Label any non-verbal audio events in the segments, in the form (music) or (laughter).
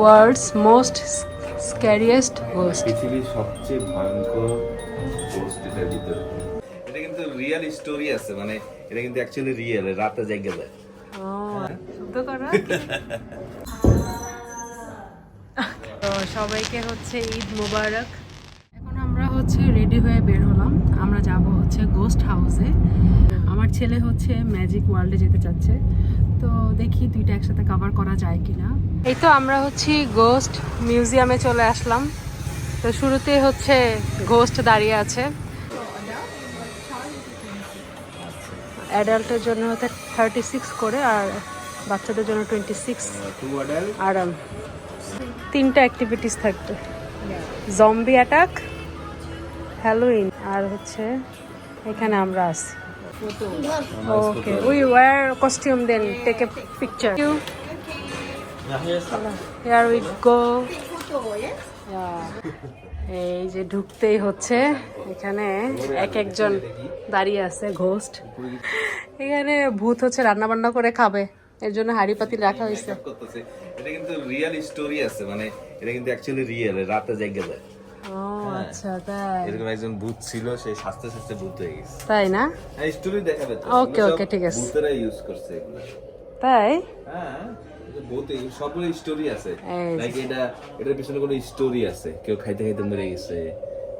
World's most স্ক্যারিয়েস্ট ghost পৃথিবীর সবচেয়ে ভয়ঙ্কর পোস্ট এটার ভিতরে। এটা কিন্তু রিয়েল স্টোরি আছে মানে এটা কিন্তু অ্যাকচুয়ালি রিয়েল রাতে জায়গা যায়। শব্দ করো তো সবাইকে হচ্ছে ঈদ মোবারক। এখন আমরা হচ্ছে রেডি হয়ে বের হলাম। আমরা যাব হচ্ছে গোস্ট হাউসে আমার ছেলে হচ্ছে ম্যাজিক ওয়ার্ল্ডে যেতে চাচ্ছে। তো দেখি দুইটা একসাথে কভার করা যায় কিনা। এই তো আমরা হচ্ছে গোস্ট মিউজিয়ামে চলে আসলাম। তো শুরুতে হচ্ছে গোস্ট দাঁড়িয়ে আছে। অ্যাডাল্টের জন্য হচ্ছে থার্টি সিক্স করে আর বাচ্চাদের জন্য টোয়েন্টি সিক্স আরাম। তিনটা অ্যাক্টিভিটিস থাকবে। জম্বি অ্যাটাক হ্যালোইন আর হচ্ছে এখানে আমরা আসি okay we wear costume then take a picture here we go এই যে ঢুকতেই হচ্ছে। এখানে এক একজন দাঁড়িয়ে আছে ঘোস্ট এখানে ভূত হচ্ছে রান্না বান্না করে খাবে। এর জন্য হাড়ি পাতিল রাখা হয়েছে। এটা কিন্তু রিয়েল স্টোরি আছে মানে এটা কিন্তু অ্যাকচুয়ালি রিয়েল রাতে জায়গা যায়। ও আচ্ছা তাই। এরকম একজন ভূত ছিল সেই স্বাস্থ্য স্বাস্থ্য ভূত হয়ে গেছে। তাই না? হ্যাঁ স্টোরি দেখাবে এগুলো সব okay, ঠিক আছে। ভূতেরা ইউজ করছে এগুলো। তাই? হ্যাঁ। বহুত সবগুলো স্টোরি আছে। লাইক এটা এটার পিছনে কোনো স্টোরি আছে। কেউ খাইতে খাইতে মরে গেছে।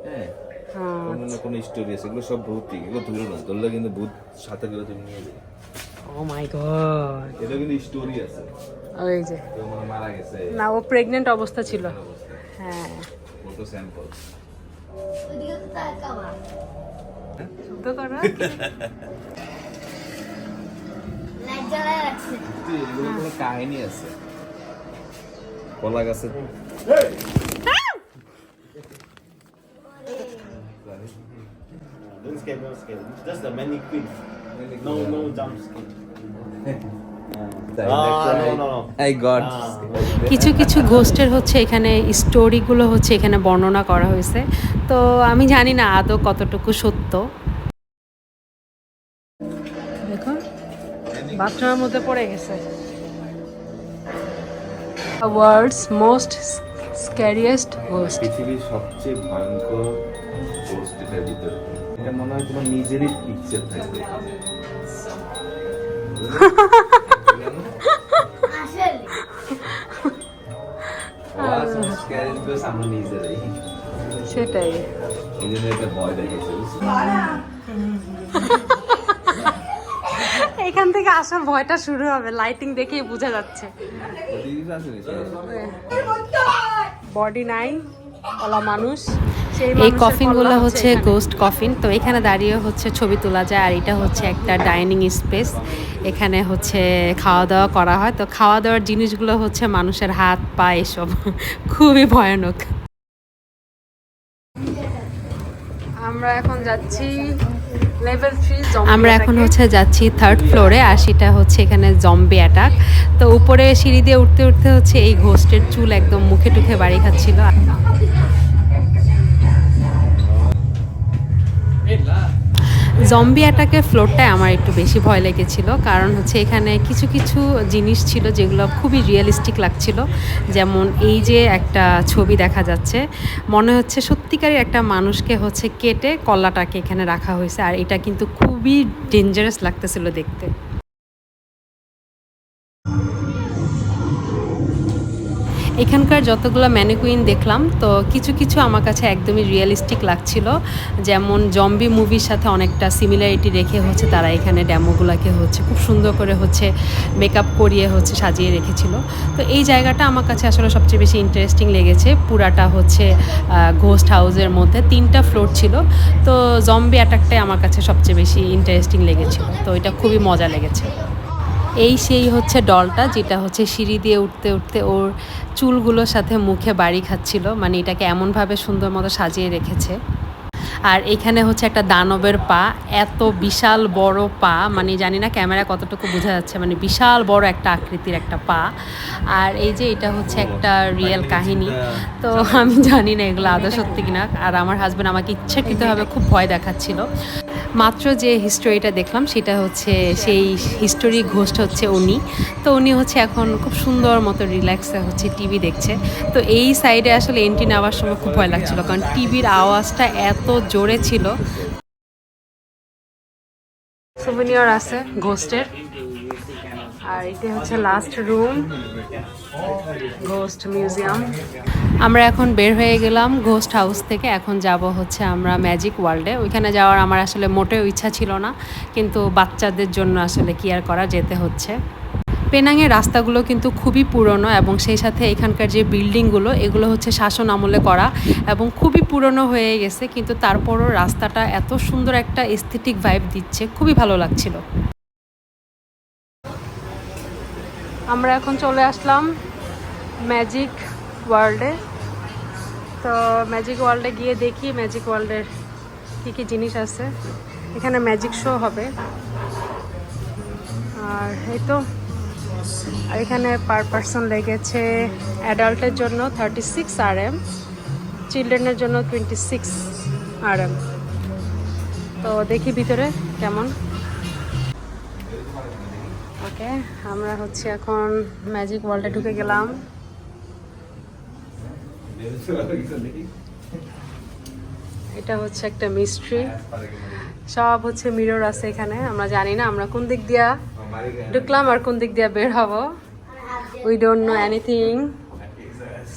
হ্যাঁ? হ্যাঁ। কোনো কোনো স্টোরি আছে। এগুলো সব ভৌতিক এগুলো ধরো না। ধরলে কিন্তু ভূত সাথে করে তুমি নিয়ে যাবে। ও মাই গড এটা কিন্তু স্টোরি আছে। ওই যে। মারা গেছে। না ও প্রেগনেন্ট অবস্থা ছিল। হ্যাঁ। ফটো স্যাম্পল শব্দ করো? (laughs) এগুলো কোনো কাহিনী আছে কলা গাছে Don't scare, don't scare. Just the mannequin. No, no jump scare. (laughs) No, no, no. I god কিছু কিছু ঘোস্টের হচ্ছে এখানে স্টোরিগুলো হচ্ছে এখানে বর্ণনা করা হয়েছে তো আমি জানি না আদৌ কতটুকু সত্য বাথরুমের মধ্যে পড়ে গেছে। ওয়ার্ল্ডস মোস্ট স্ক্যারিয়েস্ট ঘোস্ট পৃথিবীর সবচেয়ে ভয়ঙ্কর এটার ভিতরে। এটা মনে হয় তোমার নিজেরই পিকচার থাকবে। সেটাই। এই জন্য একটা ভয় দেখেছে এখান থেকে আসার ভয়টা শুরু হবে লাইটিং দেখেই বোঝা যাচ্ছে? বডি নাই ওলা মানুষ এই কফিনগুলো হচ্ছে গোস্ট কফিন তো এখানে দাঁড়িয়ে হচ্ছে ছবি তোলা যায় আর এটা হচ্ছে একটা ডাইনিং স্পেস এখানে হচ্ছে খাওয়া দাওয়া করা হয় তো খাওয়া দাওয়ার জিনিসগুলো হচ্ছে মানুষের হাত পা এসব (laughs) খুবই ভয়ানক। আমরা এখন যাচ্ছি আমরা এখন হচ্ছে যাচ্ছি থার্ড ফ্লোরে আর সেটা হচ্ছে এখানে জম্বি অ্যাটাক তো উপরে সিঁড়ি দিয়ে উঠতে উঠতে হচ্ছে এই ঘোস্টের চুল একদম মুখে টুখে বাড়ি খাচ্ছিল। জম্বি অ্যাটাকের ফ্লোরটায় আমার একটু বেশি ভয় লেগেছিল। কারণ হচ্ছে এখানে কিছু কিছু জিনিস ছিল যেগুলো খুবই রিয়েলিস্টিক লাগছিল। যেমন এই যে একটা ছবি দেখা যাচ্ছে, মনে হচ্ছে সত্যিকারই একটা মানুষকে হচ্ছে কেটে কল্লাটাকে এখানে রাখা হয়েছে। আর এটা কিন্তু খুবই ডেঞ্জারাস লাগতেছিল দেখতে। এখানকার যতগুলো ম্যানিকুইন দেখলাম, তো কিছু কিছু আমার কাছে একদমই রিয়েলিস্টিক লাগছিল। যেমন জম্বি মুভির সাথে অনেকটা সিমিলারিটি রেখে হচ্ছে তারা এখানে ড্যামোগুলোকে হচ্ছে খুব সুন্দর করে হচ্ছে মেকআপ করিয়ে হচ্ছে সাজিয়ে রেখেছিল। তো এই জায়গাটা আমার কাছে আসলে সবচেয়ে বেশি ইন্টারেস্টিং লেগেছে। পুরাটা হচ্ছে ঘোস্ট হাউসের মধ্যে তিনটা ফ্লোর ছিল। তো জম্বি অ্যাটাকটাই আমার কাছে সবচেয়ে বেশি ইন্টারেস্টিং লেগেছিল। তো এটা খুবই মজা লেগেছে। এই সেই হচ্ছে ডলটা, যেটা হচ্ছে সিঁড়ি দিয়ে উঠতে উঠতে ওর চুলগুলোর সাথে মুখে বাড়ি খাচ্ছিল। মানে এটাকে এমনভাবে সুন্দর মতো সাজিয়ে রেখেছে। আর এখানে হচ্ছে একটা দানবের পা, এত বিশাল বড় পা মানে জানি না ক্যামেরা কতটুকু বোঝা যাচ্ছে মানে বিশাল বড় একটা আকৃতির একটা পা। আর এই যে এটা হচ্ছে একটা রিয়েল কাহিনী। তো আমি জানি না এগুলো আদৌ সত্যি কিনা। আর আমার হাজব্যান্ড আমাকে ইচ্ছাকৃতভাবে খুব ভয় দেখাচ্ছিল। মাত্র যে হিস্টোরিটা দেখলাম, সেটা হচ্ছে সেই হিস্টোরি ঘোষ্ট হচ্ছে উনি। তো উনি হচ্ছে এখন খুব সুন্দর মতো রিল্যাক্সে হচ্ছে টিভি দেখছে। তো এই সাইডে আসলে এন্ট্রি নেওয়ার সময় খুব ভয় লাগছিল, কারণ টিভির আওয়াজটা এত জোরে ছিল। সুভিনিয়র আছে ঘোস্টের আর এটা হচ্ছে লাস্ট ঘোস্ট মিউজিয়াম আমরা এখন বের হয়ে গেলাম ঘোস্ট হাউস থেকে। এখন যাব হচ্ছে আমরা ম্যাজিক ওয়ার্ল্ডে ওইখানে যাওয়ার আমার আসলে মোটেও ইচ্ছা ছিল না, কিন্তু বাচ্চাদের জন্য আসলে কি আর করা যেতে হচ্ছে। পেনাংয়ের রাস্তাগুলো কিন্তু খুবই পুরনো এবং সেই সাথে এখানকার যে বিল্ডিংগুলো এগুলো হচ্ছে শাসন আমলে করা এবং খুবই পুরনো হয়ে গেছে, কিন্তু তারপরও রাস্তাটা এত সুন্দর একটা এস্থেটিক ভাইব দিচ্ছে, খুবই ভালো লাগছিল। আমরা এখন চলে আসলাম ম্যাজিক ওয়ার্ল্ডে তো ম্যাজিক ওয়ার্ল্ডে গিয়ে দেখি ম্যাজিক ওয়ার্ল্ডের কী কী জিনিস আছে। এখানে ম্যাজিক শো হবে। আর এই তো। আর এখানে পার পার্সন লেগেছে অ্যাডাল্টের জন্য থার্টি সিক্স আর এম চিলড্রেনের জন্য টোয়েন্টি সিক্স আর এম তো দেখি ভিতরে কেমন। ওকে, আমরা হচ্ছে এখন ম্যাজিক ওয়ার্ল্ডে ঢুকে গেলাম। এটা হচ্ছে একটা মিস্ট্রি সব হচ্ছে মিরর আছে এখানে, আমরা জানি না আমরা কোন দিক দিয়া ঢুকলাম আর কোন দিক দিয়া বের হব। We don't know anything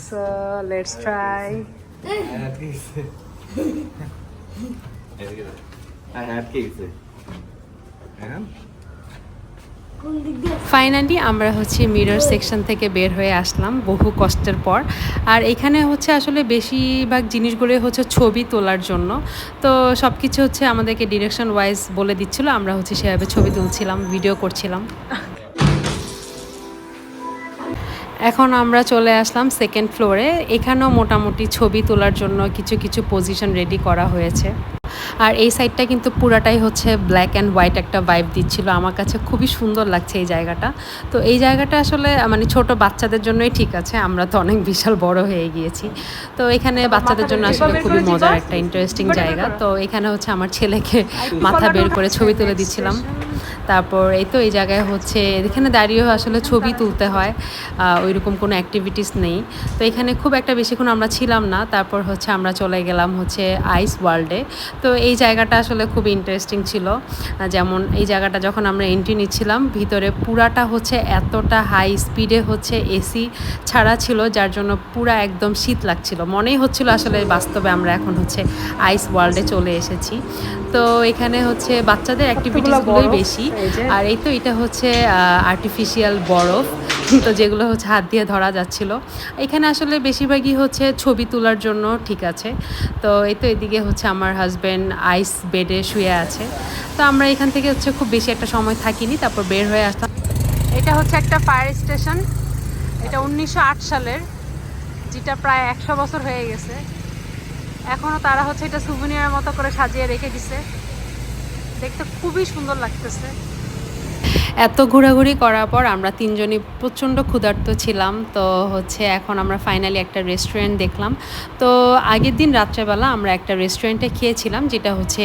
so let's try finally আমরা হচ্ছে মিরর সেকশন থেকে বের হয়ে আসলাম বহু কষ্টের পর। আর এখানে হচ্ছে আসলে বেশিরভাগ জিনিসগুলো হচ্ছে ছবি তোলার জন্য। তো সব কিছু হচ্ছে আমাদেরকে ডিরেকশন ওয়াইজ বলে দিচ্ছিল, আমরা হচ্ছে সেভাবে ছবি তুলছিলাম ভিডিও করছিলাম। এখন আমরা চলে আসলাম সেকেন্ড ফ্লোরে এখানেও মোটামুটি ছবি তোলার জন্য কিছু কিছু পজিশন রেডি করা হয়েছে। আর এই সাইডটা কিন্তু পুরাটাই হচ্ছে ব্ল্যাক অ্যান্ড হোয়াইট একটা ভাইব দিচ্ছিল। আমার কাছে খুবই সুন্দর লাগছে এই জায়গাটা। তো এই জায়গাটা আসলে মানে ছোট বাচ্চাদের জন্যই ঠিক আছে আমরা তো অনেক বিশাল বড় হয়ে গিয়েছি। তো এখানে বাচ্চাদের জন্য আসলে খুবই মজার একটা ইন্টারেস্টিং জায়গা। তো এখানে হচ্ছে আমার ছেলেকে মাথা বের করে ছবি তুলে দিচ্ছিলাম। তারপর এই তো এই জায়গায় হচ্ছে এখানে দাঁড়িয়েও আসলে ছবি তুলতে হয় ওই রকম কোনো অ্যাক্টিভিটিস নেই। তো এখানে খুব একটা বেশিক্ষণ আমরা ছিলাম না তারপর হচ্ছে আমরা চলে গেলাম হচ্ছে আইস ওয়ার্ল্ডে তো এই জায়গাটা আসলে খুব ইন্টারেস্টিং ছিল। যেমন এই জায়গাটা যখন আমরা এন্ট্রি নিচ্ছিলাম ভিতরে পুরাটা হচ্ছে এতটা হাই স্পিডে হচ্ছে এসি ছাড়া ছিল যার জন্য পুরা একদম শীত লাগছিল। মনেই হচ্ছিল আসলে বাস্তবে আমরা এখন হচ্ছে আইস ওয়ার্ল্ডে চলে এসেছি। তো এখানে হচ্ছে বাচ্চাদের অ্যাক্টিভিটিসগুলোই বেশি। আর এই তো এটা হচ্ছে আর্টিফিশিয়াল বরফ। তো যেগুলো হচ্ছে হাত দিয়ে ধরা যাচ্ছিল। এখানে আসলে বেশিরভাগই হচ্ছে ছবি তোলার জন্য ঠিক আছে। তো এই তো এদিকে হচ্ছে আমার হাজব্যান্ড আইস বেডে শুয়ে আছে। তো আমরা এখান থেকে হচ্ছে খুব বেশি একটা সময় থাকিনি, তারপর বের হয়ে আসতাম এটা হচ্ছে একটা ফায়ার স্টেশন এটা উনিশশো আট সালের, যেটা প্রায় একশো বছর হয়ে গেছে। এখনও তারা হচ্ছে এটা সুবিনিয়ার মতো করে সাজিয়ে রেখে দিছে। দেখতে খুবই সুন্দর লাগতেছে। এত ঘোরাঘুরি করার পর আমরা তিনজনই প্রচণ্ড ক্ষুধার্ত ছিলাম। তো হচ্ছে এখন আমরা ফাইনালি একটা রেস্টুরেন্ট দেখলাম। তো আগের দিন রাত্রেবেলা আমরা একটা রেস্টুরেন্টে খেয়েছিলাম, যেটা হচ্ছে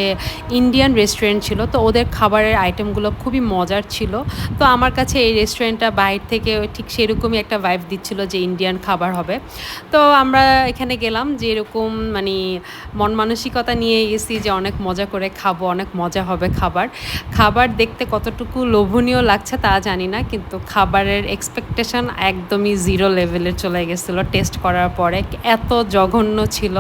ইন্ডিয়ান রেস্টুরেন্ট ছিল। তো ওদের খাবারের আইটেমগুলো খুবই মজার ছিল। তো আমার কাছে এই রেস্টুরেন্টটা বাইরে থেকে ঠিক সেরকমই একটা ভাইব দিচ্ছিল যে ইন্ডিয়ান খাবার হবে। তো আমরা এখানে গেলাম যে এরকম মানে মন মানসিকতা নিয়ে গেছি যে অনেক মজা করে খাব, অনেক মজা হবে খাবার। খাবার দেখতে কতটুকু লোভনীয় লাগছে তা জানি না, কিন্তু খাবারের এক্সপেকটেশন একদমই জিরো লেভেলে চলে গেছিল টেস্ট করার পরে। এত জঘন্য ছিল।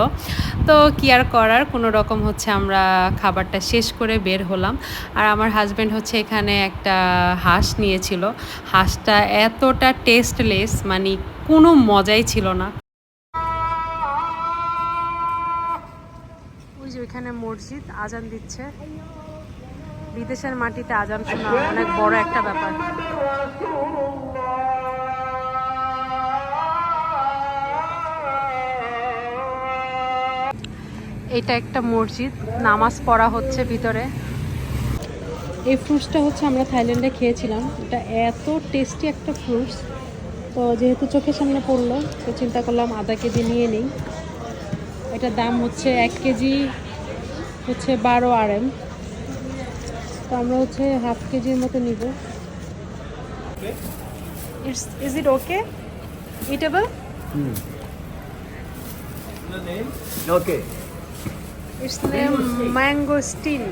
তো কি আর করার? কোনো রকম হচ্ছে আমরা খাবারটা শেষ করে বের হলাম। আর আমার হাজব্যান্ড হচ্ছে এখানে একটা হাঁস নিয়েছিল। হাঁসটা এতটা টেস্টলেস মানে কোনো মজাই ছিল না। ওই যে ওইখানে মসজিদ, আজান দিচ্ছে। বিদেশের মাটিতে আজান শোনা অনেক বড় একটা ব্যাপার। এটা একটা মসজিদ, নামাজ পড়া হচ্ছে ভিতরে। এই ফ্রুটসটা হচ্ছে আমরা থাইল্যান্ডে খেয়েছিলাম। এটা এত টেস্টি একটা ফ্রুটস তো যেহেতু চোখের সামনে পড়ল, তো চিন্তা করলাম আধা কেজি নিয়ে নিই। এটার দাম হচ্ছে এক কেজি হচ্ছে বারো আর এম তো আমরা হচ্ছে হাফ কেজির মতো নিব। It's is it okay eatable Okay. It's name mangosteen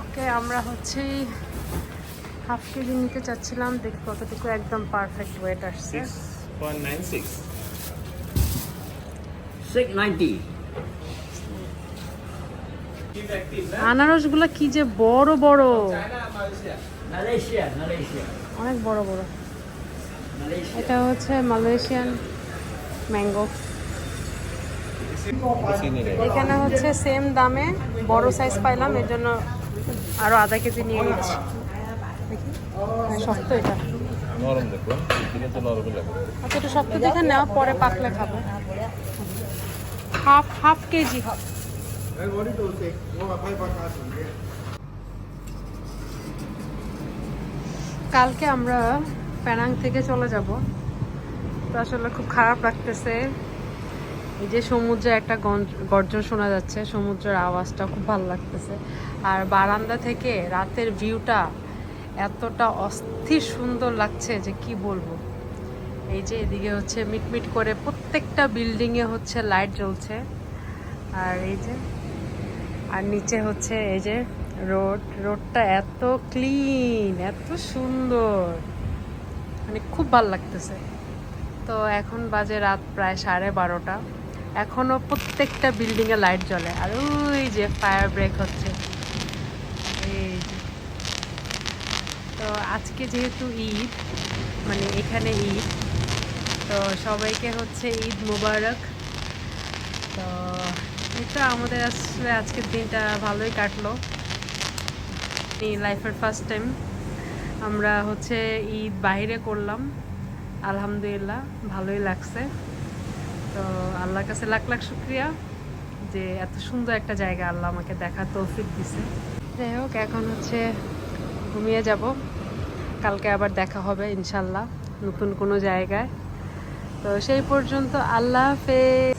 okay আমরা হচ্ছে হাফ কেজি নিতে চাচ্ছিলাম। দেখি কতটুকু একদম পারফেক্ট ওয়েট আসছে। 6.96 Six ninety. আনারসগুলো কি যে বড় বড়। অনেক বড় বড়। এটা হচ্ছে মালয়েশিয়ান ম্যাঙ্গো। এখানে হচ্ছে সেম দামে বড় সাইজ পাইলাম এর জন্য আরও আধা কেজি নিয়ে নিচ্ছি। শক্ত এটা। নরম দেখো আচ্ছা এটা শক্ত দেখে নেওয়া পরে পাকলে খাব। Half half kg. কালকে আমরা প্যানাং থেকে চলে যাব। তো আসলে খুব খারাপ লাগতেছে। এই যে সমুদ্রে একটা গর্জন শোনা যাচ্ছে, সমুদ্রের আওয়াজটা খুব ভালো লাগতেছে। আর বারান্দা থেকে রাতের ভিউটা এতটা অস্থির সুন্দর লাগছে যে কি বলব। এই যে এদিকে হচ্ছে মিটমিট করে প্রত্যেকটা বিল্ডিংয়ে হচ্ছে লাইট জ্বলছে। আর এই যে আর নিচে হচ্ছে এই যে রোড। রোডটা এত ক্লিন, এত সুন্দর। মানে খুব ভালো লাগতেছে। তো এখন বাজে রাত প্রায় সাড়ে বারোটা। এখনও প্রত্যেকটা বিল্ডিংয়ে লাইট জ্বলে। আর ওই যে ফায়ার ব্রেক হচ্ছে। এই তো আজকে যেহেতু ঈদ মানে এখানে ঈদ, তো সবাইকে হচ্ছে ঈদ মুবারক। এটা আমাদের আসলে আজকের দিনটা ভালোই কাটলো। লাইফের ফার্স্ট টাইম আমরা হচ্ছে ঈদ বাইরে করলাম। আলহামদুলিল্লাহ, ভালোই লাগছে। তো আল্লাহর কাছে লাখ লাখ শুক্রিয়া যে এত সুন্দর একটা জায়গা আল্লাহ আমাকে দেখার তৌফিক দিছে। যাই হোক, এখন হচ্ছে ঘুমিয়ে যাব। কালকে আবার দেখা হবে ইনশাল্লাহ নতুন কোনো জায়গায়। তো সেই পর্যন্ত আল্লাহ হাফেজ।